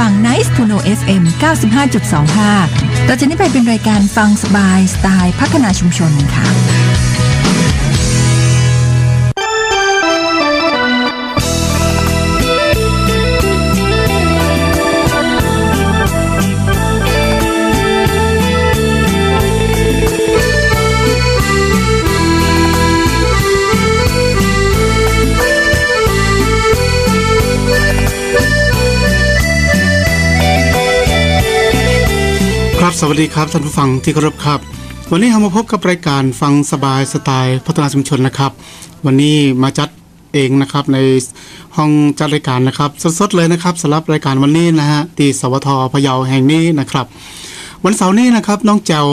ฟัง Nice to Know FM 95.25 ต่อจากนี้ไปเป็นรายการฟังสบายสไตล์พัฒนาชุมชนค่ะ สวัสดีครับท่านผู้ฟังที่เคารพครับ วันนี้เรามาพบกับรายการฟังสบายสไตล์พัฒนาชุมชนนะครับ วันนี้มาจัดเองนะครับในห้องจัดรายการนะครับสดๆเลยนะครับสำหรับรายการวันนี้นะฮะที่สวทพะเยาแห่งนี้นะครับ วันเสาร์นี้นะครับน้องแจว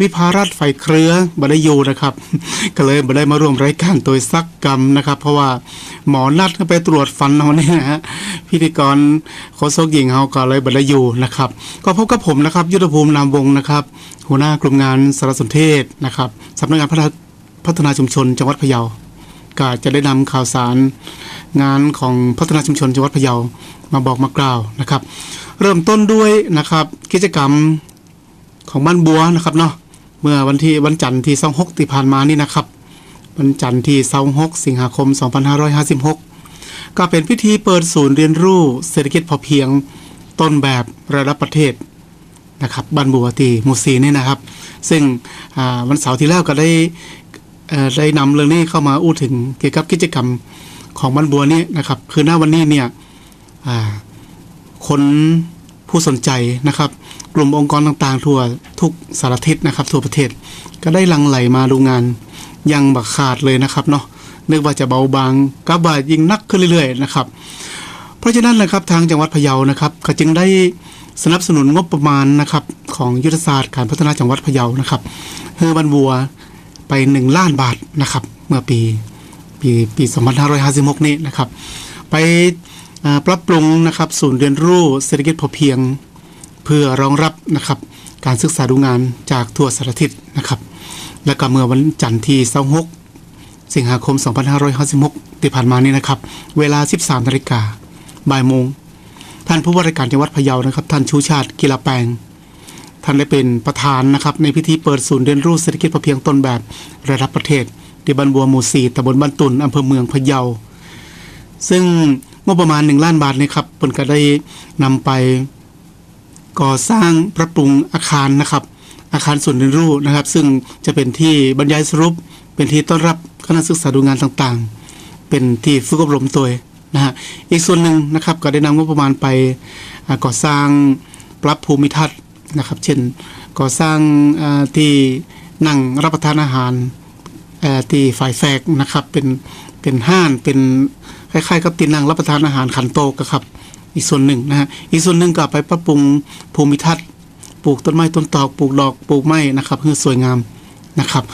วิภารัตไฟเครือบไดอยูนะครับ ก็เลยบได้มาร่วมรายการโดยซักกรรมนะครับ เพราะว่าหมอนัดไปตรวจฟันเอาเนี่ยนะฮะพิธีกรโคศกหญิงเฮาก็เลยบได้อยู่นะครับ ก็พบกับผมนะครับ ยุทธภูมินามวงศ์นะครับ หัวหน้ากลุ่มงานสารสนเทศนะครับสำนักงานพัฒนาพัฒนาชุมชนจังหวัดพะเยาก็จะได้นำข่าวสารงานของพัฒนาชุมชนจังหวัดพะเยามาบอกมากล่าวนะครับ เริ่มต้นด้วยนะครับกิจกรรมของบ้านบัวนะครับเนาะ เมื่อวันที่วันจันทร์ที่26ที่ผ่านมานี่นะครับ วันจันทร์ที่26สิงหาคม 2556 ก็เป็นพิธีเปิดศูนย์เรียนรู้เศรษฐกิจพอเพียงต้นแบบระดับประเทศนะครับบ้านบัวที่หมูซีนี่นะครับ ซึ่งวันเสาร์ที่แล้วก็ได้ได้นำเรื่องนี้เข้ามาอู้ถึงเกี่ยวกับกิจกรรมของบ้านบัวนี่นะครับ คือหน้าวันนี้เนี่ยคนผู้สนใจนะครับ กลุ่มองค์กรต่างๆ ทั่วทุกสารทิศนะครับ ทั่วประเทศ ก็ได้หลังไหลมาดูงานยังบักขาดเลยนะครับเนาะนึกว่าจะเบาบางก็บาดยิ่งนักขึ้นเรื่อยๆนะครับ เพราะฉะนั้นนะครับทางจังหวัดพะเยานะครับ ก็จึงได้สนับสนุนงบประมาณนะครับของยุทธศาสตร์การพัฒนาจังหวัดพะเยานะครับเฮือบันบัวไป 1 ล้านบาทนะครับ เมื่อปีปีปี 2556 นี้นะครับ ไปปรับปรุงนะครับศูนย์เรียนรู้เศรษฐกิจพอเพียง เพื่อรองรับนะครับการศึกษาดูงานจากทั่วสารทิศนะครับ และก็เมื่อวันจันทร์ที่26สิงหาคม 2556ที่ผ่านมานี้นะครับ เวลา 13นาฬิกาบ่ายโมง ท่านผู้ว่าราชการจังหวัดพะเยานะครับ ท่านชูชาติกีฬาแปลง ท่านได้เป็นประธานนะครับ ในพิธีเปิดศูนย์เรียนรู้เศรษฐกิจพอเพียงต้นแบบระดับประเทศที่บ้านบัวหมู่4ตำบลบ้านตุนอำเภอเมืองพะเยา ซึ่งงบประมาณ1ล้านบาทนยครับเพิ่นก็ได้นำไป ก่อสร้างปรับปรุงอาคารนะครับ อาคารส่วนเรียนรู้นะครับ ซึ่งจะเป็นที่บรรยายสรุป เป็นที่ต้อนรับคณะศึกษาดูงานต่างๆ เป็นที่ฝึกอบรมตัวนะฮะอีกส่วนหนึ่งนะครับก็ได้นำงบประมาณไปก่อสร้างปรับภูมิทัศน์นะครับ เช่นก่อสร้างที่นั่งรับประทานอาหารที่ฝ่ายแฟกนะครับเป็นเป็นห้านเป็นคล้ายๆกับที่นั่งรับประทานอาหารขันโตกครับ อีกส่วนหนึ่งนะฮะอีกส่วนหนึ่งก็ไปปรับปรุงภูมิทัศน์ปลูกต้นไม้ต้นตอกปลูกดอกปลูกไม้นะครับเพื่อสวยงามนะครับ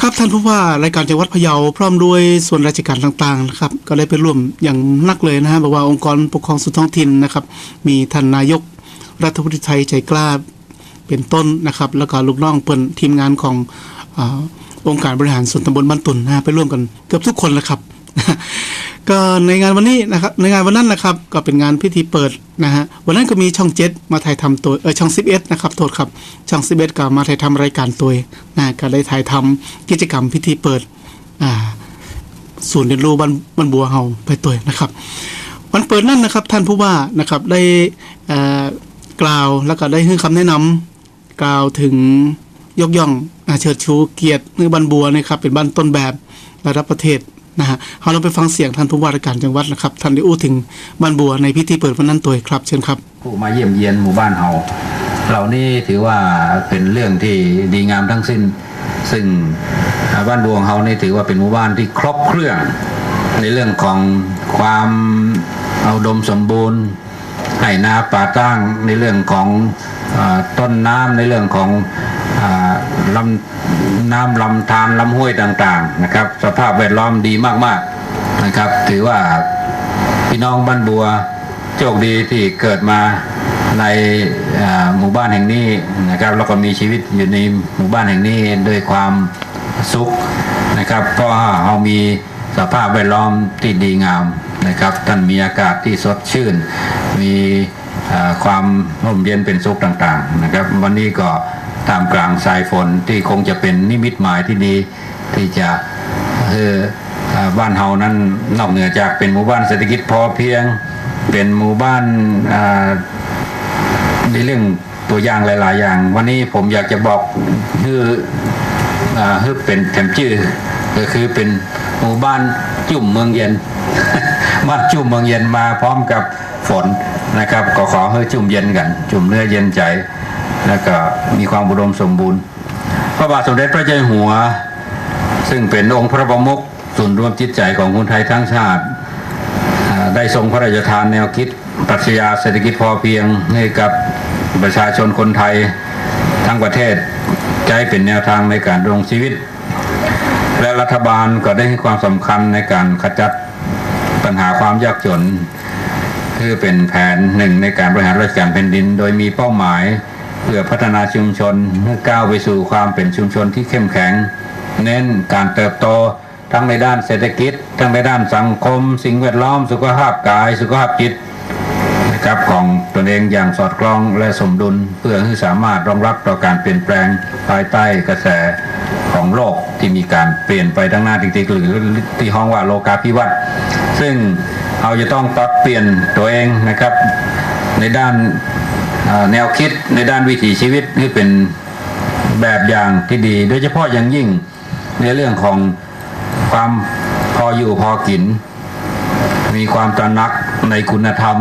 ครับท่านผู้ว่ารายการจังหวัดพะเยาพร้อมด้วยส่วนราชการต่างๆนะครับก็ได้ไปร่วมอย่างนักเลยนะฮะบอกว่าองค์กรปกครองส่วนท้องถิ่นนะครับ มีท่านนายกรัฐมนตรีไทยใจกล้าเป็นต้นนะครับ แล้วก็ลูกน้องเปิ้นทีมงานของอองค์การบริหารส่วนตำบลบ้านตุนนะฮะไปร่วมกันเกือบทุกคนแหละครับ ก็ในงานวันนี้นะครับในงานวันนั้นนะครับ ก็เป็นงานพิธีเปิดนะฮะวันนั้นก็มีช่องเจ็ดมาถ่ายทำตัวเออช่องสิบเอ็ดนะครับโทษครับช่องสิบเอ็ดก็มาถ่ายทำรายการตัวนะก็ได้ถ่ายทำกิจกรรมพิธีเปิดอ่าศูนย์เรียนรู้บ้านบ้านบัวเฮาไปตัวนะครับ วันเปิดนั่นนะครับท่านผู้ว่านะครับได้กล่าวแล้วก็ได้ให้คำแนะนำกล่าวถึงยกย่องอาเชิดชูเกียรติเนื้อบ้านบัวนะครับเป็นบ้านต้นแบบระดับประเทศ นะฮะเราไปฟังเสียงท่านผู้ว่าราชการจังหวัดนะครับท่านได้อู้ถึงบ้านบัวในพิธีเปิดวันนั้นตัวครับ เชิญครับ ผู้มาเยี่ยมเยียนหมู่บ้านเฮาเหล่านี้ถือว่าเป็นเรื่องที่ดีงามทั้งสิ้น ซึ่งบ้านบัวงเฮานี่ถือว่าเป็นหมู่บ้านที่ครบเครื่องในเรื่องของความเอาดมสมบูรณ์ ไห่นาป่าตั้งในเรื่องของอต้นน้ำในเรื่องของอลำน้ำลำธารลำห้วยต่างๆนะครับ สภาพแวดล้อมดีมากๆนะครับ ถือว่าพี่น้องบ้านบัวโชคดีที่เกิดมาในหมู่บ้านแห่งนี้นะครับแล้วก็มีชีวิตอยู่ในหมู่บ้านแห่งนี้ด้วยความสุขนะครับ เพราะเรามีสภาพแวดล้อมที่ดีงาม นะครับท่านมีอากาศที่สดชื่น มีความร่มเย็นเป็นสุขต่างๆนะครับ วันนี้ก็ตามกลางสายฝนที่คงจะเป็นนิมิตหมายที่ดีที่จะเอออบ้านเฮานั้นนอกเหนือจากเป็นหมู่บ้านเศรษฐกิจพอเพียง เป็นหมู่บ้านในเรื่องตัวอย่างหลาย ๆ อย่าง วันนี้ผมอยากจะบอกคืออ่าคือเป็นแถมชื่อก็คือเป็นหมู่บ้านจุ่มเมืองเย็น บ้าจุ่มเมืองเย็นมาพร้อมกับฝนนะครับ ก็ขอให้จุ่มเย็นกัน จุ่มเนื้อเย็นใจ แล้วก็มีความอุดมสมบูรณ์ พระบาทสมเด็จพระเจ้าอยู่หัว ซึ่งเป็นองค์พระประมุขศูนรวมจิตใจของคนไทยทั้งชาติ ได้ทรงพระราชทานแนวคิดปรัชญาเศรษฐกิจพอเพียงให้กับประชาชนคนไทยทั้งประเทศใช้เป็นแนวทางในการดำรงชีวิต และรัฐบาลก็ได้ให้ความสำคัญในการขจัด ปัญหาความยากจน คือเป็นแผนหนึ่งในการบริหารราชการแผ่นดิน โดยมีเป้าหมายเพื่อพัฒนาชุมชนเพื่อก้าวไปสู่ความเป็นชุมชนที่เข้มแข็ง เน้นการเติบโตทั้งในด้านเศรษฐกิจ ทั้งในด้านสังคม สิ่งแวดล้อมสุขภาพกาย สุขภาพจิต นะครับของตนเองอย่างสอดคล้องและสมดุล เพื่อให้สามารถรองรับต่อการเปลี่ยนแปลงภายใต้กระแสของโลกที่มีการเปลี่ยนไปทั้งหน้าจริงๆหรือที่ห้องว่าโลกาภิวัตน์ซึ่งเราจะต้องปรับเปลี่ยนตัวเองนะครับ ในด้านแนวคิดในด้านวิถีชีวิตที่เป็นแบบอย่างที่ดี โดยเฉพาะอย่างยิ่งในเรื่องของความพออยู่พอกิน มีความตระหนักในคุณธรรม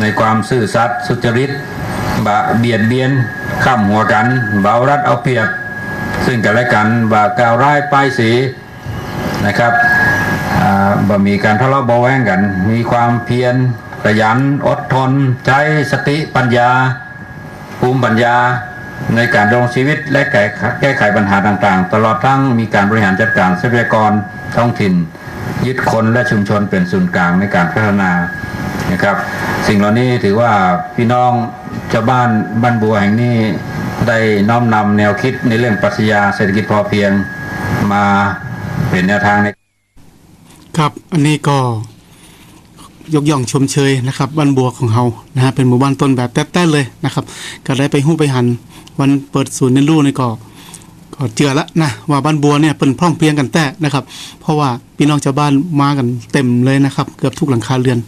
ในความซื่อสัตย์สุจริตบะเบียดเบียนข้ามหัวกันเบารัดเอาเปรียบ ซึ่งกันและกันบะกล่าวร้ายป้ายสีนะครับบ่มีการทะเลาะเบาแวงกัน มีความเพียรขยันอดทน ใช้สติปัญญาภูมิปัญญาในการดำรงชีวิตและแก้แก้ไขปัญหาต่างๆ ตลอดทั้งมีการบริหารจัดการทรัพยากรท้องถิ่น ยึดคนและชุมชนเป็นศูนย์กลางในการพัฒนา นะครับ สิ่งเหล่านี้ถือว่าพี่น้องชาวบ้านบ้านบัวแห่งนี้ได้น้อมนำแนวคิดในเรื่องปรัชญาเศรษฐกิจพอเพียงมาเป็นแนวทางในครับอันนี้ก็ยกย่องชมเชยนะครับบ้านบัวของเฮานะฮะเป็นหมู่บ้านต้นแบบแต้ๆเลยนะครับ ก็ได้ไปหู้ไปหันวันเปิดศูนย์เรียนรู้นี่ก็ ก็เจือละนะว่าบ้านบัวเนี่ยเป็นพร้อมเพียงกันแต่นะครับ เพราะว่าพี่น้องชาวบ้านมากันเต็มเลยนะครับ เกือบทุกหลังคาเรือน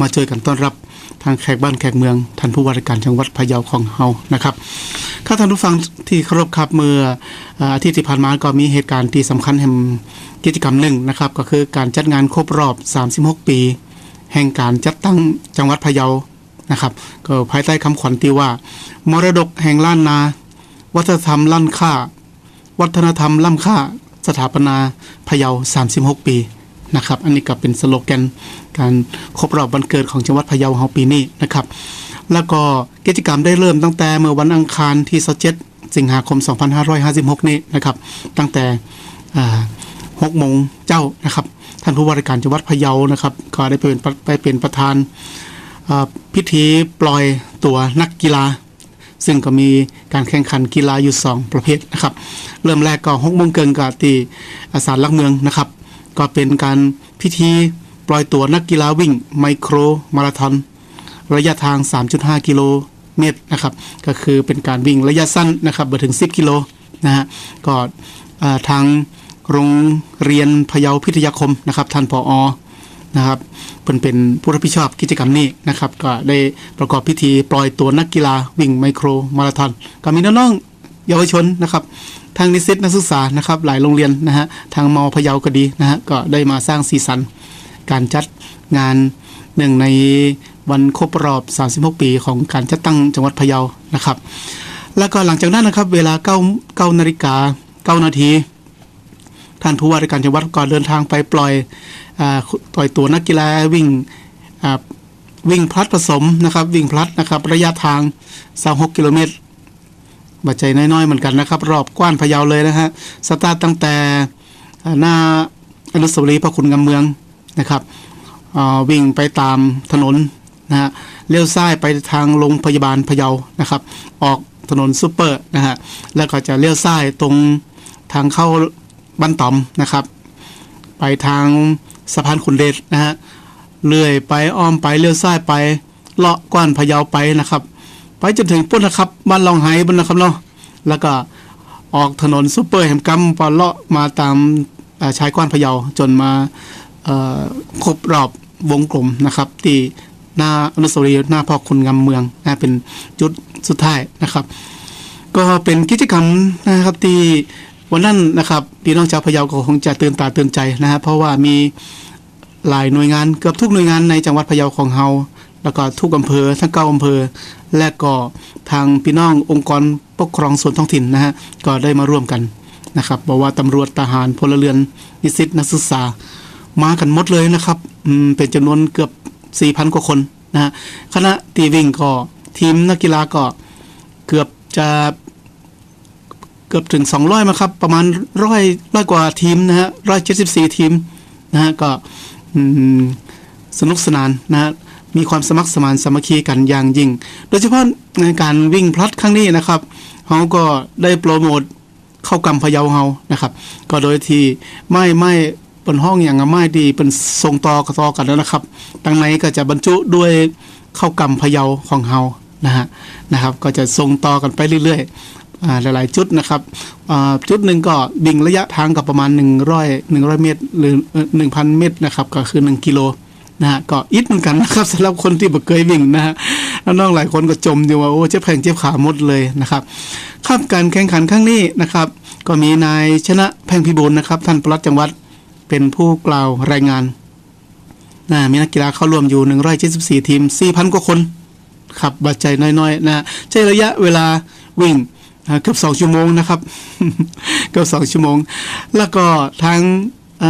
มาช่วยกันต้อนรับทางแขกบ้านแขกเมืองท่านผู้ว่าราชการจังหวัดพะเยาของเฮานะครับข้าท่านผู้ฟังที่เคารพครับเมื่ออาทิตย์ที่ผ่านมาก็มีเหตุการณ์ที่สำคัญแห่งกิจกรรมหนึ่งนะครับ ก็คือการจัดงานครบรอบ 36 ปี แห่งการจัดตั้งจังหวัดพะเยานะครับ ก็ภายใต้คำขวัญที่ว่า มรดกแห่งล้านนา วัฒนธรรมล้ำค่า วัฒนธรรมล้ำค่าสถาปนาพะเยา 36 ปีนะครับ อันนี้ก็เป็นสโลแกนการครบรอบวันเกิดของจังหวัดพะเยาเฮาปีนี้นะครับ แล้วก็กิจกรรมได้เริ่มตั้งแต่เมื่อวันอังคารที่27สิงหาคม 2556 นี้นะครับ ตั้งแต่6โมงเจ้านะครับ ท่านผู้ว่าราชการจังหวัดพะเยานะครับ ก็ได้ไปเป็นประไปเป็นประธานพิธีปล่อยตัวนักกีฬา ซึ่งก็มีการแข่งขันกีฬาอยู่ 2 ประเภทนะครับ เริ่มแรกก็6โมงเกินกับที่อาสารลักเมืองนะครับ ก็เป็นการพิธีปล่อยตัวนักกีฬาวิ่งไมโครมาราธอนระยะทาง 3.5 กิโลเมตรนะครับ ก็คือเป็นการวิ่งระยะสั้นนะครับไปถึง 10 กิโลนะฮะก็ทางโรงเรียนพะเยาพิทยาคมนะครับท่านผออ นะครับเป็นเป็นผู้รับผิดชอบกิจกรรมนี้นะครับ ก็ได้ประกอบพิธีปล่อยตัวนักกีฬาวิ่งไมโครมาราธอนก็มีน้องๆเยาวชนนะครับทางนิสิตนักศึกษานะครับหลายโรงเรียนนะฮะทางมอพะเยาก็ดีนะฮะก็ได้มาสร้างสีสัน การจัดงานหนึ่งในวันครบรอบ 36 ปีของการจัดตั้งจังหวัดพะเยานะครับ แล้วก็หลังจากนั้นนะครับ เวลา9 9นาฬิกา9นาทีท่านผู้ว่าราชการจังหวัดก็เดินทางไปปล่อย อาปล่อยตัวนักกีฬาวิ่งวิ่งพลัดผสมนะครับ วิ่งพลัดนะครับ ระยะทาง26กิโลเมตรบัจใจน้อยๆเหมือนกันนะครับ รอบกว้านพะเยาเลยนะฮะสตาร์ทตั้งแต่หน้าอนุสาวรีย์พระคุณงามเมืองนะครับวิ่งไปตามถนนนะฮะเลี้ยวซ้ายไปทางโรงพยาบาลพะเยานะครับ ออกถนนซูเปอร์นะฮะแล้วก็จะเลี้ยวซ้ายตรงทางเข้าบ้านตอมนะครับ ไปทาง สะพานขุนเดชนะฮะเลื่อยไปอ้อมไปเลี้ยวซ้ายไปเลาะกว้านพะเยาไปนะครับ ไปจนถึงปุ้นนะครับบ้านลองไห้บนนะครับเนาะแล้วก็ออกถนนซูเปอร์แหมกัมปอเลาะมาตามชายกว้านพะเยาจนมาครบรอบวงกลมนะครับที่หน้าอนุสาวรีย์หน้าพ่อคุณงำเมืองนะเป็นจุดสุดท้ายนะครับ ก็เป็นกิจกรรมนะครับที่ วันนั้นนะครับพี่น้องชาวพะเยาก็คงจะตื่นตาตื่นใจนะฮะเพราะว่ามีหลายหน่วยงานเกือบทุกหน่วยงานในจังหวัดพะเยาของเฮาแล้วก็ทุกอำเภอทั้งเก้าอำเภอ และก็ทางพี่น้ององค์กรปกครองส่วนท้องถิ่นนะฮะก็ได้มาร่วมกันนะครับบอกว่าตำรวจทหารพลเรือนนิสิตนักศึกษา มากันหมดเลยนะครับเป็นจำนวนเกือบ 4,000 กว่าคนนะฮะคณะตีวิ่งก็ทีมนักกีฬาก็เกือบจะ เกือบถึง 200มาครับ ประมาณร้อยร้อยกว่าทีมนะฮะร้อยเจ็ดสิบสี่ทีมนะฮะก็สนุกสนานนะฮะมีความสมัครสมานสามัคคีกันอย่างยิ่ง โดยเฉพาะในการวิ่งพลัดครั้งนี้นะครับเขาก็ได้โปรโมทเข้ากำพะเยาเฮานะครับ ก็โดยที่ไม่ไม่บนห้องอย่างไม่ดีเป็นทรงต่อกระตอกันแล้วนะครับดังในก็จะบรรจุด้วยเข้ากำพะเยาของเฮานะฮะนะครับ ก็จะทรงต่อกันไปเรื่อย หลายๆ จุดนะครับจุดหนึ่งก็บิ่งระยะทางกับประมาณ 100 100 เมตร หรือหนึ่งพันเมตรนะครับก็คือ 1 กิโลนะฮะก็อิดเหมือนกันนะครับสำหรับคนที่บ่เคยวิ่งนะฮะแล้วน้องหลายคนก็จมอยู่ว่าโอ้เจ็บแข้งเจ็บขาหมดเลยนะครับครับการแข่งขันครั้งนี้นะครับ ก็มีนายชนะแพงพิบูลนะครับ ท่านปลัดจังหวัดเป็นผู้กล่าวรายงานนะมีนักกีฬาเข้าร่วมอยู่ 174 ทีม 4,000 กว่าคนครับบาดใจน้อยๆนะใช้ระยะเวลาวิ่ง เกือบสองชั่วโมงนะครับเกือบสองชั่วโมง แล้วก็ทางอ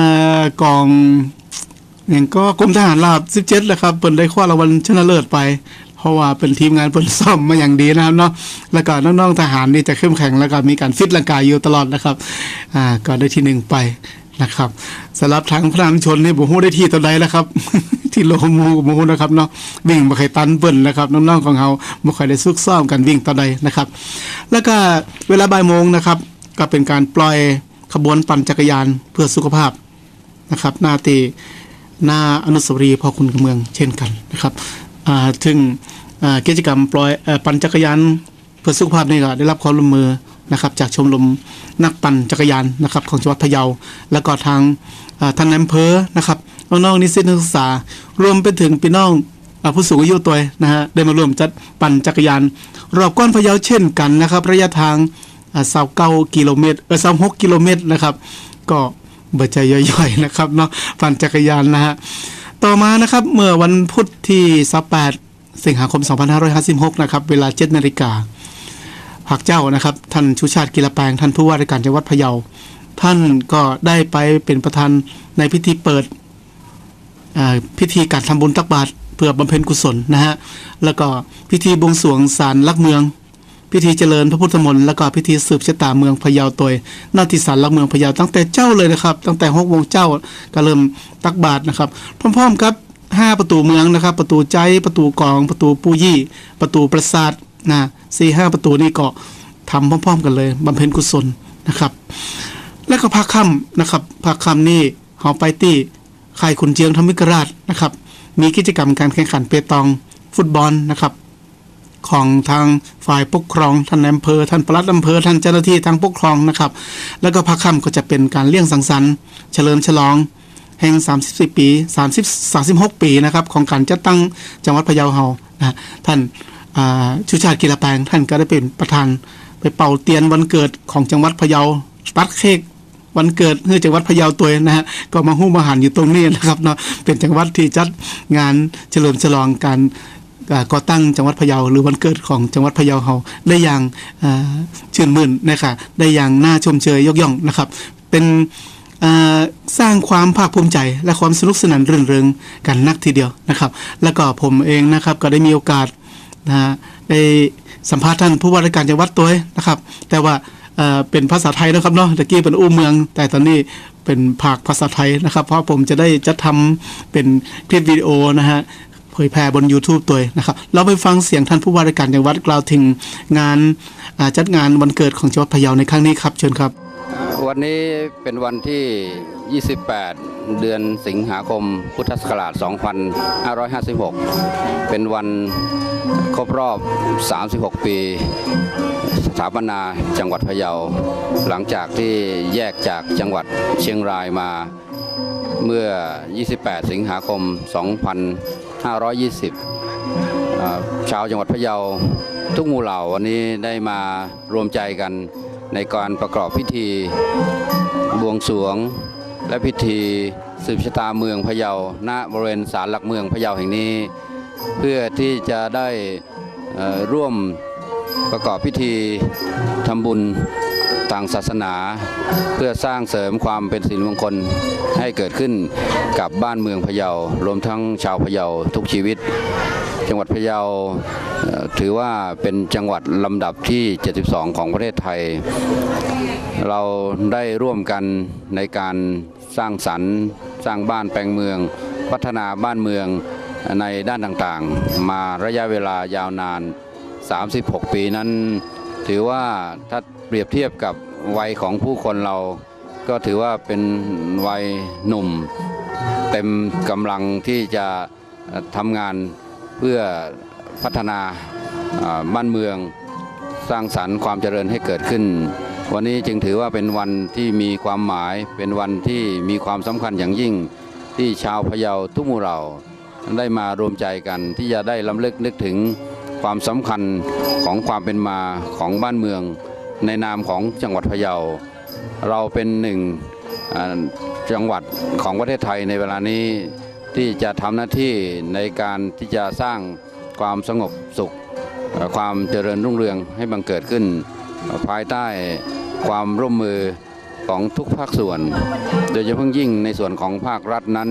กองอย่างก็กรมทหารราบ17แหละครับเปิดได้คว้ารางวัลชนะเลิศไป เพราะว่าเป็นทีมงานเปิดซ่อมมาอย่างดีนะครับเนาะแล้วก็น้องๆทหารนี่จะเข้มแข็งแล้วก็มีการฟิตร่างกายอยู่ตลอดนะครับอ่าก็ได้ที่หนึ่งไป นะครับสำหรับทางพระนามชนนี่ผมพูดได้ที่ตัวใดแล้วครับ ที่โลมูมูนะครับเนาะวิ่งบ่เคยตันเปิ้นนะครับน้องๆของเราบ่เคยได้ซุกซ้อมกันวิ่งต่อใดนะครับ แล้วก็เวลาบ่ายโมงนะครับ ก็เป็นการปล่อยขบวนปั่นจักรยานเพื่อสุขภาพนะครับ หน้าตีหน้าอนุสาวรีย์พ่อคุณกับเมืองเช่นกันนะครับถึงกิจกรรมปล่อยปั่นจักรยาน เพื่อสุขภาพนี่ก็ได้รับความร่วมมือนะครับจากชมรมนักปั่นจักรยานนะครับของจังหวัดพะเยา แล้วก็ทางท่านอำเภอนะครับน้องๆนิสิตนักศึกษารวมไปถึงพี่น้องผู้สูงอายุตัวนะฮะได้มาร่วมจัดปั่นจักรยาน รอบก้อนพะเยาเช่นกันนะครับ ระยะทางสาวเก้ากิโลเมตรเออสามหกกิโลเมตรนะครับ ก็เบิดใจย่อยๆนะครับเนาะปั่นจักรยานนะฮะต่อมานะครับเมื่อวันพุธที่28สิงหาคม 2556 นะครับ เวลา 7 นาฬิกา ผักเจ้านะครับ ท่านชูชาติกีฬาแปลงท่านผู้ว่าราชการจังหวัดพะเยา ท่านก็ได้ไปเป็นประธานในพิธีเปิดพิธีการทำบุญตักบาตรเพื่อบำเพ็ญกุศลนะฮะแล้วก็พิธีบวงสรวงศาลลักเมือง พิธีเจริญพระพุทธมนต์แล้วก็พิธีสืบชะตาเมืองพะเยาตัวยหน้าที่ศาลลักเมืองพะเยาตั้งแต่เจ้าเลยนะครับ ตั้งแต่หกโมงเจ้าก็เริ่มตักบาตรนะครับ พร้อมๆครับห้าประตูเมืองนะครับ ประตูใจประตูกอง ประตูปูยี่ ประตูปราสาท นะสี่ห้าประตูนี่ก็ทำพร้อมๆกันเลยบำเพ็ญกุศลนะครับ แล้วก็ภาคค่ำนะครับภาคค่ำนี่เฮาไปที่ค่ายขุนเจียงธรรมิกราชนะครับ มีกิจกรรมการแข่งขันเปตองฟุตบอลนะครับ ของทางฝ่ายปกครองท่านอำเภอท่านปลัดอำเภอท่านเจ้าหน้าที่ทางปกครองนะครับ แล้วก็ภาคค่ำก็จะเป็นการเลี้ยงสังสรรค์ เฉลิมฉลองแห่ง 34 ปี 30 36 ปีนะครับของการจัดตั้งจังหวัดพะเยาเฮานะท่าน ชูชาติกีฬาแปลงท่านก็ได้เป็นประธาน ไปเป่าเตียนวันเกิดของจังหวัดพะเยาตัดเค้กวันเกิดเพื่อจังหวัดพะเยาตัวนะฮะก็มาหุ้มาหารอยู่ตรงนี้นะครับเนาะเป็นจังหวัดที่จัดงานเฉลิมฉลองการก่อตั้งจังหวัดพะเยาหรือวันเกิดของจังหวัดพะเยาเราได้อย่างาชื่นมื่นนะคะได้อย่างน่าชมเชยยกย่องนะครับ เป็นสร้างความภาคภูมิใจและความสนุกสนานรื่นเริงกันนักทีเดียวนะครับ แล้วก็ผมเองนะครับก็ได้มีโอกาส นะฮะได้สัมภาษณ์ท่านผู้ว่าราชการจังหวัดตัวเองนะครับ แต่ว่าเเป็นภาษาไทยนะครับเนาะตะกี้เป็นอู้เมือง แต่ตอนนี้เป็นภาคภาษาไทยนะครับ เพราะผมจะได้จัดทำเป็นคลิปวิดีโอนะฮะเผยแพร่บน YouTube ตัวเองนะครับ เราไปฟังเสียงท่านผู้ว่าราชการจังหวัดกล่าวถึงงานาจัดงานวันเกิดของจังหวัดพะเยาในครั้งนี้ครับเชิญครับ วันนี้เป็นวันที่ 28 เดือนสิงหาคม พุทธศักราช 2556 เป็นวันครบรอบ 36 ปีสถาปนาจังหวัดพะเยา หลังจากที่แยกจากจังหวัดเชียงรายมาเมื่อ 28 สิงหาคม 2520 ชาวจังหวัดพะเยาทุกหมู่เหล่าวันนี้ได้มารวมใจกัน ในการประกอบพิธีบวงสรวง และพิธีสืบชะตาเมืองพะเยา ณ บริเวณศาลหลักเมืองพะเยาแห่งนี้ เพื่อที่จะได้ร่วมประกอบพิธีทำบุญ ทางศาสนา เพื่อสร้างเสริมความเป็นสิริมงคลให้เกิดขึ้นกับบ้านเมืองพะเยารวมทั้งชาวพะเยาทุกชีวิต จังหวัดพะเยาถือว่าเป็นจังหวัดลำดับที่ 72 ของประเทศไทย เราได้ร่วมกันในการสร้างสรรค์ สร้างบ้านแปลงเมือง พัฒนาบ้านเมืองในด้านต่างๆ มาระยะเวลายาวนาน 36 ปีนั้น ถือว่าถ้า เปรียบเทียบกับวัยของผู้คนเรา ก็ถือว่าเป็นวัยหนุ่ม เต็มกำลังที่จะทำงานเพื่อพัฒนาบ้านเมืองสร้างสรรค์ความเจริญให้เกิดขึ้น วันนี้จึงถือว่าเป็นวันที่มีความหมายเป็นวันที่มีความสำคัญอย่างยิ่งที่ชาวพะเยาทุกหมู่เหล่าได้มารวมใจกันที่จะได้ล้ำลึกนึกถึงความสำคัญของความเป็นมาของบ้านเมือง ในนามของจังหวัดพะเยา เราเป็นหนึ่งจังหวัดของประเทศไทยในเวลานี้ที่จะทำหน้าที่ในการที่จะสร้างความสงบสุข ความเจริญรุ่งเรืองให้บังเกิดขึ้น ภายใต้ความร่วมมือของทุกภาคส่วน โดยเฉพาะยิ่งในส่วนของภาครัฐนั้น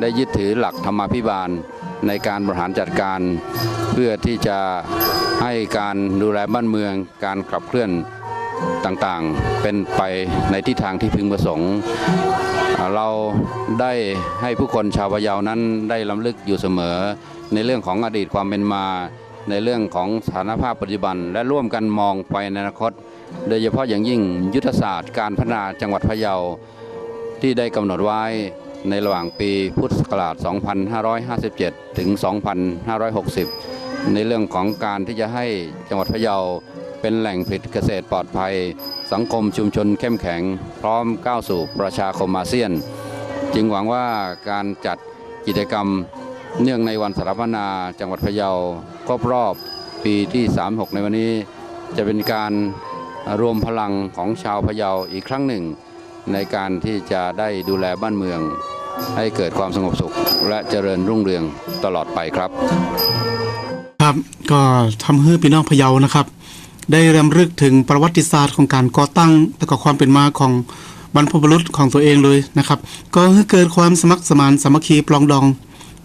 ได้ยึดถือหลักธรรมาภิบาลในการบริหารจัดการ เพื่อที่จะให้การดูแลบ้านเมือง การขับเคลื่อนต่างๆ เป็นไปในทิศทางที่พึงประสงค์ เราได้ให้ผู้คนชาวพะเยานั้นได้ล้ำลึกอยู่เสมอ ในเรื่องของอดีตความเป็นมาในเรื่องของสถานภาพปัจจุบัน และร่วมกันมองไปในอนาคต โดยเฉพาะอย่างยิ่งยุทธศาสตร์การพัฒนาจังหวัดพะเยาที่ได้กำหนดไว้ ในระหว่างปีพุทธศักราช 2557 ถึง 2560 ในเรื่องของการที่จะให้จังหวัดพะเยาเป็นแหล่งผลิตเกษตรปลอดภัย สังคมชุมชนเข้มแข็ง พร้อมก้าวสู่ประชาคมอาเซียน จึงหวังว่าการจัดกิจกรรมเนื่องในวันสถาปนาจังหวัดพะเยาครบรอบปีที่ 36 ในวันนี้ จะเป็นการรวมพลังของชาวพะเยาอีกครั้งหนึ่ง ในการที่จะได้ดูแลบ้านเมือง ให้เกิดความสงบสุขและเจริญรุ่งเรืองตลอดไปครับ ครับก็ทำให้พี่น้องพะเยานะครับ ได้รำลึกถึงประวัติศาสตร์ของการก่อตั้งและก็ความเป็นมาของบรรพบุรุษของตัวเองเลยนะครับ ก็ให้เกิดความสมัครสมานสามัคคีปลองดอง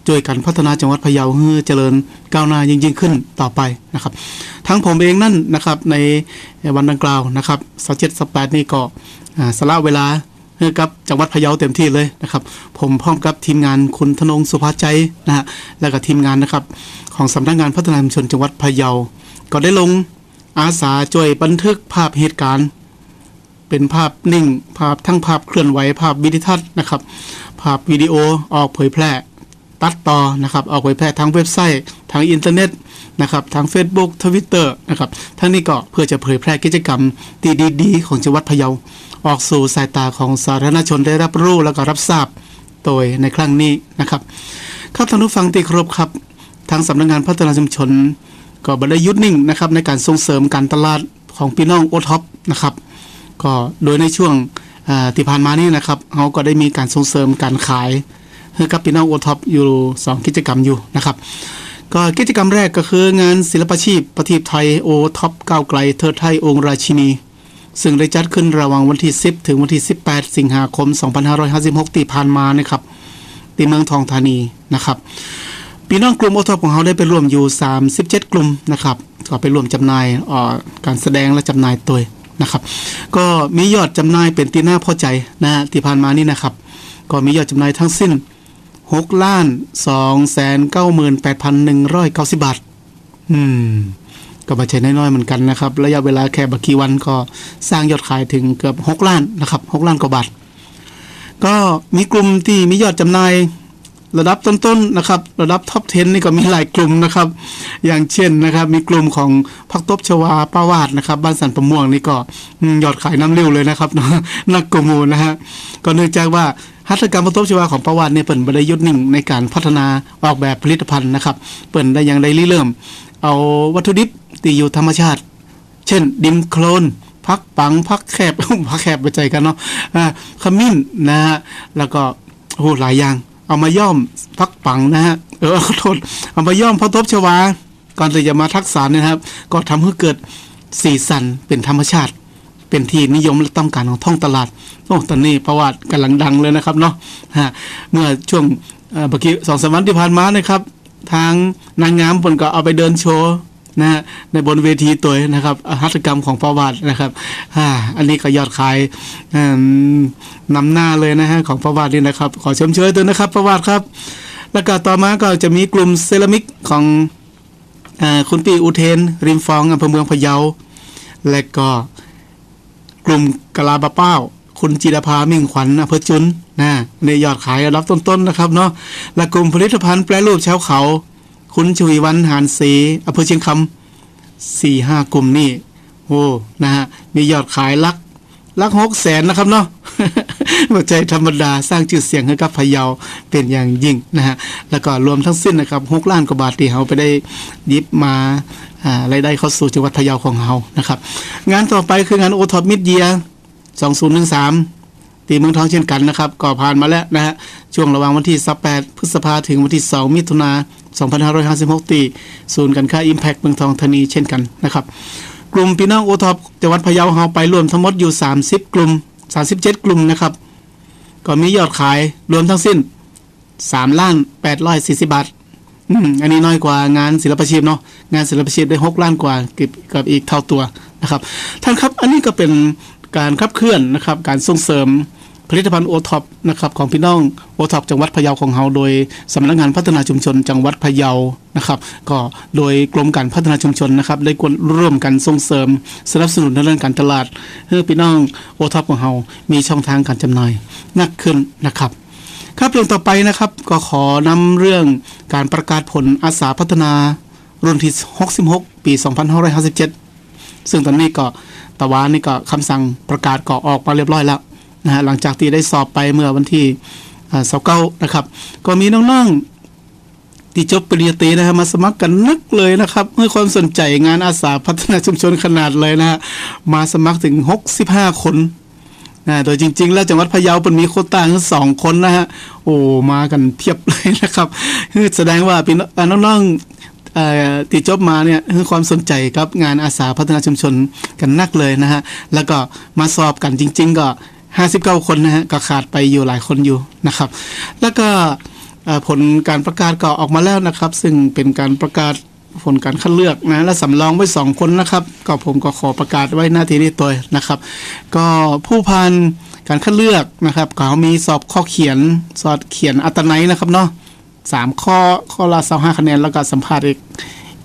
ช่วยกันพัฒนาจังหวัดพะเยาให้เจริญก้าวหน้ายิ่งยิ่งขึ้นต่อไปนะครับ ทั้งผมเองนั่นนะครับในวันดังกล่าวนะครับสัเจ็ดสัปดนี้ก็สละเวลา นะครับจังหวัดพะเยาเต็มที่เลยนะครับ ผมพร้อมกับทีมงานคุณธนงสุภาใจนะฮะและก็ทีมงานนะครับของสำนักงานพัฒนาชุมชนจังหวัดพะเยา ก็ได้ลงอาสาช่วยบันทึกภาพเหตุการณ์ เป็นภาพนิ่ง ภาพทั้งภาพเคลื่อนไหวภาพวิดีทัศน์นะครับ ภาพวิดีโอออกเผยแพร่ ตัดต่อนะครับออกเผยแพร่ทางเว็บไซต์ ทางอินเทอร์เน็ตนะครับทาง Facebook Twitter นะครับทั้งนี้ก็เพื่อจะเผยแพร่กิจกรรมดีๆของจังหวัดพะเยาออกสู่สายตาของสาธารณชนได้รับรู้แล้วก็รับทราบโดยในครั้งนี้นะครับครับท่านผู้ฟังที่เคารพครับทางสำนักงานพัฒนาชุมชน ก็บรไดยุดนิ่งนะครับในการส่งเสริมการตลาดของพี่น้องโอท็อปนะครับก็โดยในช่วงที่ผ่านมานี่นะครับเขาก็ได้มีการส่งเสริมการขาย ให้กับพี่น้องโอท็อปอยู่ 2 กิจกรรมอยู่นะครับ ก็กิจกรรมแรกก็คืองานศิลปชีพประทีปไทยโอท็อปก้าวไกลเทิดไทยองค์ราชินี ซึ่งได้จัดขึ้นระหว่างวันที่ 10 ถึงวันที่ 18 สิงหาคม 2556ที่ผ่านมานะครับที่เมืองทองธานีนะครับพี่น้องกลุ่มโอท็อปของเขาได้ไปร่วมอยู่ 37 กลุ่มนะครับก็ไปร่วมจำหน่ายอ่อการแสดงและจำหน่ายตัวนะครับ ก็มียอดจำหน่ายเป็นตีหน้าพอใจนะฮะที่ผ่านมานี่นะครับ ก็มียอดจำหน่ายทั้งสิ้น 6ล้าน2 9 8 1 9 0บาท อืม ก็มาใช้น้อยๆเหมือนกันนะครับ ระยะเวลาแค่บักกี่วันก็สร้างยอดขายถึงเกือบ6ล้านนะครับ6ล้านกว่าบาท ก็มีกลุ่มที่มียอดจำหน่ายระดับต้นๆนะครับ ระดับท็อป 10 นี่ก็มีหลายกลุ่มนะครับ อย่างเช่นนะครับ มีกลุ่มของพักตบชวาป้าวาดนะครับ บ้านสันประม่วงนี่ก็ยอดขายน้ำเร็วเลยนะครับนักกมูนะฮะก็เนื่องจากว่า หัตถกรรมพักตบชวาของป้าวาดเนี่ยเปิ่นบ่ได้ยุดนิ่งในการพัฒนาออกแบบผลิตภัณฑ์นะครับ เปิ่นได้ยังได้ริเริ่ม เอาวัตถุดิบที่อยู่ธรรมชาติ เช่น ดินโคลนพักปังพักแคบพักแคบไปใจกันเนาะขมิ้นนะฮะแล้วก็โอ้หลายอย่าง เอามาย่อมพักปังนะฮะเออขอโทษเอามาย่อมพระทบชวา ก่อนที่จะมาทักษะเนี่ยนะครับ ก็ทำให้เกิดสีสันเป็นธรรมชาติ เป็นที่นิยมและต้องการของท้องตลาดโอ้ตอนนี้ประวัติกำลังดังเลยนะครับเนาะฮะเมื่อช่วงเมื่อกี้สองสามวันที่ผ่านมานะครับ ทางนางงามผลก็เอาไปเดินโชว์นะฮะในบนเวทีตัวนะครับหัตกรรมของประวัตินะครับอ่าอันนี้ก็ยอดขายนำหน้าเลยนะฮะของประวัตินี่นะครับ ขอชมเชยตัวนะครับ ประวัติครับ แล้วก็ต่อมาก็จะมีกลุ่มเซรามิกของอคุณปีอุเทน ริมฟองอำเภอเมืองพะเยา และก็ กลุ่มกะลาบะเป้า คุณจิรภามิ่งขวัญอำเภอจุนนะในยอดขายระดับต้นๆนะครับเนาะและกลุ่มผลิตภัณฑ์แปรรูปชาวเขา คุณชวีวันหานศรีอำเภอเชียงคำสี่ห้ากลุ่มนี่โอ้นะฮะมียอดขายลักลักหกแสนนะครับเนาะหัวใจธรรมดาสร้างชื่อเสียงให้กับพะเยาเป็นอย่างยิ่งนะฮะ แล้วก็รวมทั้งสิ้นนะครับหกล้านกว่าบาทที่เราไปได้ยิบมา รายได้เข้าสู่จังหวัดพะเยาของเรานะครับ งานต่อไปคืองานโอท็อปมิดเยีย2013ตีเมืองทองเช่นกันนะครับก็ผ่านมาแล้วนะฮะช่วงระหว่างวันที่18พฤษภาถึงวันที่ 2 มิถุนา2556 ตีศูนย์การค้า Impact เมืองทองธานีเช่นกันนะครับ กลุ่มพี่น้องโอท็อปจังหวัดพะเยาเฮาไปรวมทั้งหมดอยู่ 30 กลุ่ม 37 กลุ่มนะครับ ก็มียอดขายรวมทั้งสิ้น3ล้าน840 บาท อืมอันนี้น้อยกว่างานศิลปชีพเนาะงานศิลปชีพได้6ล้านกว่าเกับกับอีกเท่าตัวนะครับ ท่านครับอันนี้ก็เป็นการขับเคลื่อนนะครับ การส่งเสริมผลิตภัณฑ์โอท็อปนะครับของพี่น้องโอท็อปจังหวัดพะเยาของเราโดยสำนักงานพัฒนาชุมชน จังหวัดพะเยานะครับ ก็โดยกรมการพัฒนาชุมชนนะครับได้ร่วมกันส่งเสริมสนับสนุนในเรื่องการตลาดให้พี่น้องโอท็อปของเรามีช่องทางการจำหน่ายมากขึ้นนะครับ ครับเรื่องต่อไปนะครับก็ขอนำเรื่องการประกาศผลอาสาพัฒนารุ่นที่ 66 ปี 2557 ซึ่งตอนนี้ก็ตะวันนี่ก็คำสั่งประกาศก็ออกมาเรียบร้อยแล้วนะฮะหลังจากที่ได้สอบไปเมื่อวันที่เสาเก้านะครับ ก็มีน้องๆที่จบปริญญาตรีนะฮะมาสมัครกันนักเลยนะครับเมื่อความสนใจงานอาสาพัฒนาชุมชนขนาดเลยนะฮะมาสมัครถึง 65 คน โดยจริง ๆ แล้วจังหวัดพะเยาเป็นมีโคต้าทั้งสองคนนะฮะ โอ้ มากันเพียบเลยนะครับแสดงว่าเป็นอ่น้องๆติดจบมาเนี่ยคือความสนใจกับงานอาสาพัฒนาชุมชนกันนักเลยนะฮะ แล้วก็มาสอบกันจริง ๆ ก็ 59 คนนะฮะ ก็ขาดไปอยู่หลายคนอยู่นะครับ แล้วก็ผลการประกาศก็ออกมาแล้วนะครับ ซึ่งเป็นการประกาศ ผลการคัดเลือกนะและสำรองไว้สองคนนะครับ ก็ผมก็ขอประกาศไว้หน้าที่นี้ตัวนะครับ ก็ผู้พันการคัดเลือกนะครับก็มีสอบข้อเขียนสอบเขียนอัตนัยนะครับเนาะสามข้อข้อละสองห้าคะแนนแล้วก็สัมภาษณ์อีก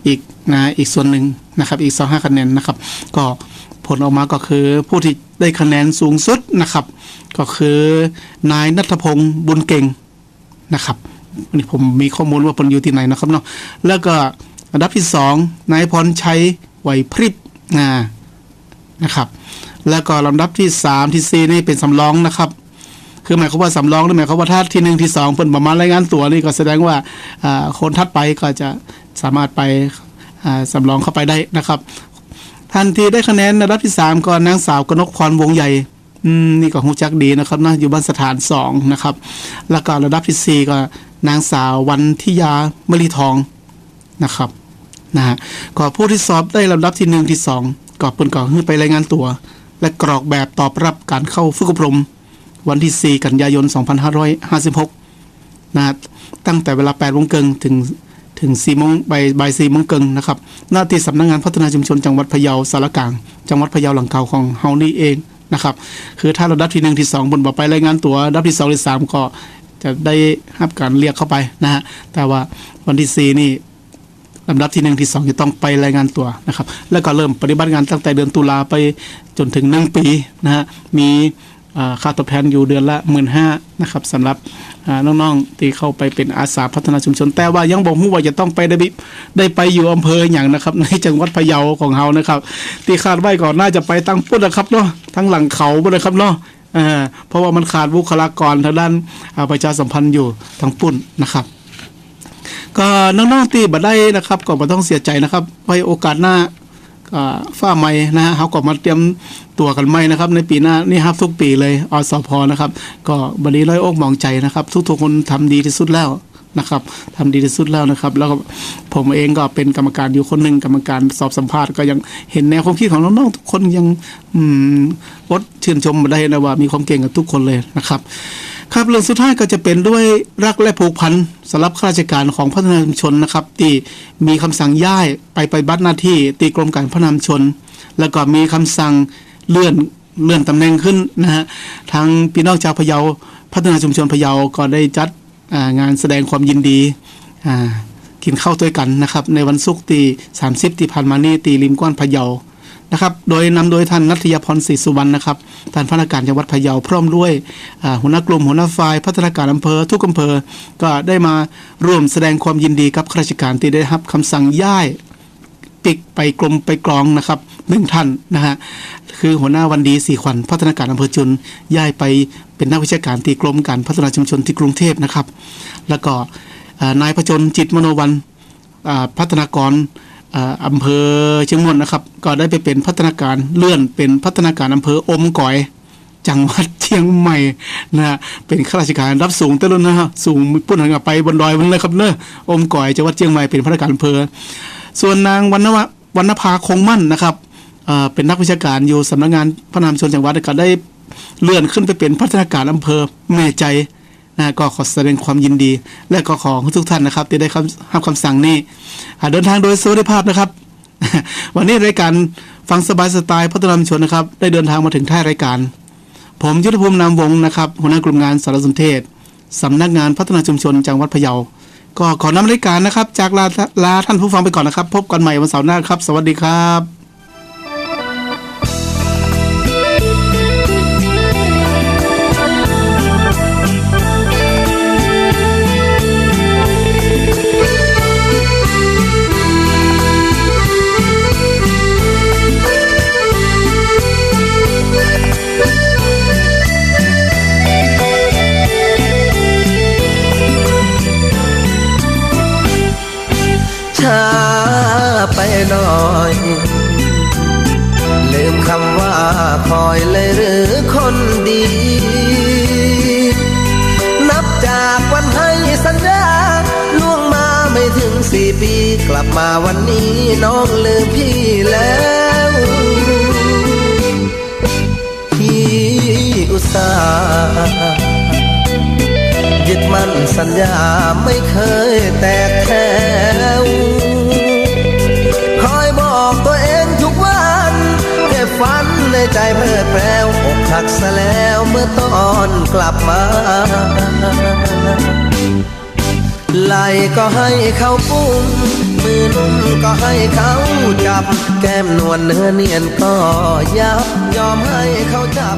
อีกนะอีกส่วนหนึ่งนะครับอีกสองห้าคะแนนนะครับ ก็ผลออกมาก็คือผู้ที่ได้คะแนนสูงสุดนะครับ ก็คือนายนัทพงศ์บุญเก่งนะครับนนี้ผมมีข้อมูลว่าผลอยู่ที่ไหนนะครับเนาะแล้วก็ อันดับที่สองนายพรชัยไหวพริบนะนะครับ แล้วก็ลำดับที่สามที่สี่นี่เป็นสำรองนะครับ คือหมายความว่าสำรองหรือหมายความว่าถ้าที่หนึ่งที่สองเพิ่นประมาณรายงานตัวนี่ก็แสดงว่าคนทัดไปก็จะสามารถไปสำรองเข้าไปได้นะครับทันทีได้คะแนนระดับที่สามก็นางสาวกนกพรวงใหญ่อืมนี่ก็หูจักดีนะครับนะอยู่บ้านสถานสองนะครับ แล้วก็ระดับที่สี่ก็นางสาววันทิยามลีทองนะครับ นะฮะก็ผู้ที่สอบได้ลำดับที่หนึ่งที่สองก็เปินก็ขึ้นไปรายงานตัว และกรอกแบบตอบรับการเข้าฝึกอบรม วันที่ 4 กันยายน 2556นะตั้งแต่เวลา8โมงเกิงถึงถึง4โมงบ่ายบ่าย4โมงเกิงนะครับ หน้าที่สำนักงานพัฒนาชุมชนจังหวัดพะเยาสารกลาง จังหวัดพะเยาหลังเก่าของเฮานี่เองนะครับคือถ้าเระดับที่1ที่2บนบอกไปรายงานตัวดับที่2ที่3ก็จะได้รับการเรียกเข้าไปนะฮะแต่ว่าวันที่ 4 นี่ ลำดับที่หนึ่งที่สองจะต้องไปรายงานตัวนะครับ แล้วก็เริ่มปฏิบัติงานตั้งแต่เดือนตุลาไปจนถึงหนึ่งปีนะฮะมีค่าตอบแทนอยู่เดือนละหมื่นห้านะครับสำหรับน้องๆที่เข้าไปเป็นอาสาพัฒนาชุมชน แต่ว่ายังบอกผู้ว่าจะต้องไปได้บิได้ไปอยู่อำเภออย่างนะครับ ในจังหวัดพะเยาของเรานะครับ ที่คาดไว้ก่อนน่าจะไปตั้งปุ้นนะครับเนาะทั้งหลังเขาบ่เลยครับเนาะเพราะว่ามันขาดบุคลากรทางด้านประชาสัมพันธ์อยู่ทั้งปุ้นนะครับ ก็น้องๆที่บัดได้นะครับก็บ่ต้องเสียใจนะครับไว้โอกาสหน้าก็ฟ้าใหม่นะฮะเขาก็มาเตรียมตัวกันใหม่นะครับ ในปีหน้านี่ครับทุกปีเลยอสพนะครับ ก็บัดนี้ร้อยอกมองใจนะครับ ทุกๆคนทำดีที่สุดแล้วนะครับทำดีที่สุดแล้วนะครับ แล้วก็ผมเองก็เป็นกรรมการอยู่คนหนึ่งกรรมการสอบสัมภาษณ์ก็ยังเห็นแนวความคิดของน้องๆทุกคนยังอืมอดชื่นชมมาได้นะว่ามีความเก่งกับทุกคนเลยนะครับ ครับเรื่องสุดท้ายก็จะเป็นด้วยรักและผูกพันสำหรับข้าราชการของพัฒนาชุมชนนะครับที่มีคำสั่งย้ายไปไปบัตรหน้าที่ตีกรมการพัฒนาชุมชน แล้วก็มีคำสั่งเลื่อนเลื่อนตำแหน่งขึ้นนะฮะทางพี่น้องชาวพะเยาพัฒนาชุมชนพะเยาก็ได้จัดงานแสดงความยินดีกินข้าวด้วยกันนะครับในวันศุกร์ที่30 ที่ผ่านมานี่ตีริมก้อนพะเยา นะครับ โดยนำโดยท่านนัทยพรศรีสุวรรณนะครับท่านพนักงานจังหวัดพะเยาพร้อมด้วยหัวหน้ากลุ่มหัวหน้าฝ่ายพัฒนาการอำเภอทุกอำเภอ ก็ได้มาร่วมแสดงความยินดีกับข้าราชการที่ได้รับคำสั่งย้ายปิกไปกรมไปกรองนะครับหนึ่งท่านนะฮะคือหัวหน้าวันดีสี่ขวัญพัฒนาการอำเภอจุนย้ายไปเป็นนักวิชาการที่กรมการพัฒนาชุมชนที่กรุงเทพนะครับ แล้วก็อ่านายพจนจิตมโนวันพัฒนากร อ่าอำเภอเชียงมนนะครับ ก็ได้ไปเป็นพัฒนาการเลื่อนเป็นพัฒนาการอำเภออมก๋อยจังหวัดเชียงใหม่นะเป็นข้าราชการรับสูงแต่ละนะฮะสูงพุ่นหันกลับไปบนดอยมันเลยครับเนอะอมก๋อยจังหวัดเชียงใหม่เป็นพัฒนาการอำเภอ ส่วนนางวรรณวะวรรณภาคงมั่นนะครับเป็นนักวิชาการอยู่สำนักงานพัฒนามชนจังหวัดก็ได้เลื่อนขึ้นไปเป็นพัฒนาการอำเภอแม่ใจ นะก็ขอแสดงความยินดี และก็ขอให้ทุกท่านนะครับที่ได้คำรับคำสั่งนี้อ่าเดินทางโดยสวัสดิภาพนะครับ วันนี้รายการฟังสบายสไตล์พัฒนาชุมชนนะครับ ได้เดินทางมาถึงท้ายรายการ ผมยุทธภูมินามวงนะครับหัวหน้ากลุ่มงานสารสนเทศสำนักงานพัฒนาชุมชนจังหวัดพะเยา ก็ขอนำรายการนะครับ จากลาลาท่านผู้ฟังไปก่อนนะครับ พบกันใหม่วันเสาร์หน้าครับ สวัสดีครับ หน่อย ลืมคำว่าคอยเลยหรือคนดี นับจากวันให้สัญญาล่วงมาไม่ถึงสี่ปี กลับมาวันนี้น้องลืมพี่แล้วพี่อุตส่าห์ยึดมั่นสัญญาไม่เคยแตกแถว ในใจเพลิดแปลวอกหักซะแล้วเมื่อตอนกลับมาไหลก็ให้เขาปุ้มมือนุ่มก็ให้เขาจับ แก้มนวลเนื้อเนียนก็ยับ ยอมให้เขาจับ